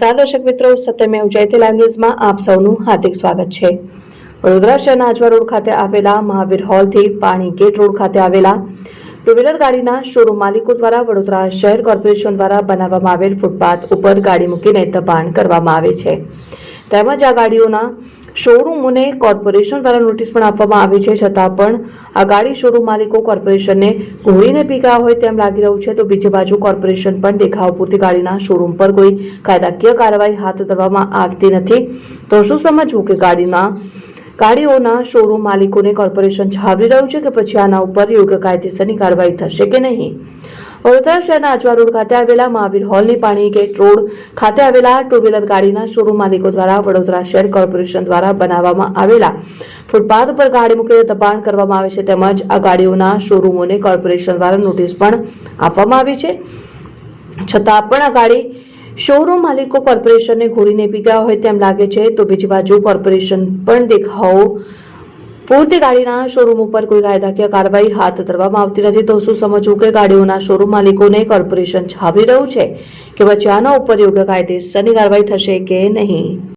નમસ્કાર દર્શક મિત્રો, સત્યમે ઉજયતી લાઈવ ન્યૂઝમાં આપ સૌનું હાર્દિક સ્વાગત છે. વડોદરા શહેરના આજવા રોડ ખાતે આવેલા મહાવીર હોલથી પાણી ગેટ રોડ ખાતે આવેલા ટુ વ્હીલર ગાડીના શોરૂમ માલિકો દ્વારા વડોદરા શહેર કોર્પોરેશન દ્વારા બનાવવામાં આવેલ ફૂટપાથ ઉપર ગાડી મૂકીને દબાણ કરવામાં આવે છે. તેમજ આ ગાડીઓના શોરૂમોને કોર્પોરેશન દ્વારા નોટિસ પણ આપવામાં આવી છે. છતાં પણ આ ગાડી શોરૂમ માલિકો કોર્પોરેશનને ઘોડીને પી હોય તેમ લાગી રહ્યું છે. તો બીજી બાજુ કોર્પોરેશન પણ દેખાવ પૂરતી ગાડીના શોરૂમ પર કોઈ કાયદાકીય કાર્યવાહી હાથ ધરવામાં આવતી નથી. તો શું સમજવું કે ગાડીના, ગાડીઓના શોરૂમ માલિકોને કોર્પોરેશન છાવરી રહ્યું છે કે પછી આના ઉપર યોગ્ય કાયદેસરની કાર્યવાહી થશે કે નહીં? વડોદરા શહેરના આજવા રોડ ખાતે આવેલા મહાવીર હોલની પાણી ગેટ રોડ ખાતે આવેલા ટુ વ્હીલર ગાડીના શોરૂમ માલિકો દ્વારા વડોદરા શહેર કોર્પોરેશન દ્વારા બનાવવામાં આવેલા. ફૂટપાથ ઉપર ગાડી મૂકીને દબાણ કરવામાં આવે છે તેમજ આ ગાડીઓના શોરૂમોને કોર્પોરેશન દ્વારા નોટિસ પણ આપવામાં આવી છે. છતાં પણ આ ગાડી શોરૂમ માલિકો કોર્પોરેશનને ઘોડીને પી ગયા હોય તેમ લાગે છે. તો બીજી બાજુ કોર્પોરેશન પણ દેખાવો પૂરતી ગાડીના શોરૂમ ઉપર કોઈ કાયદાકીય કાર્યવાહી હાથ ધરવામાં આવતી નથી. તો શું સમજવું કે ગાડીઓના શોરૂમ માલિકોને કોર્પોરેશન છાવરી રહ્યું છે? કે પછી આના ઉપર યોગ્ય કાયદેસરની કાર્યવાહી થશે કે નહીં?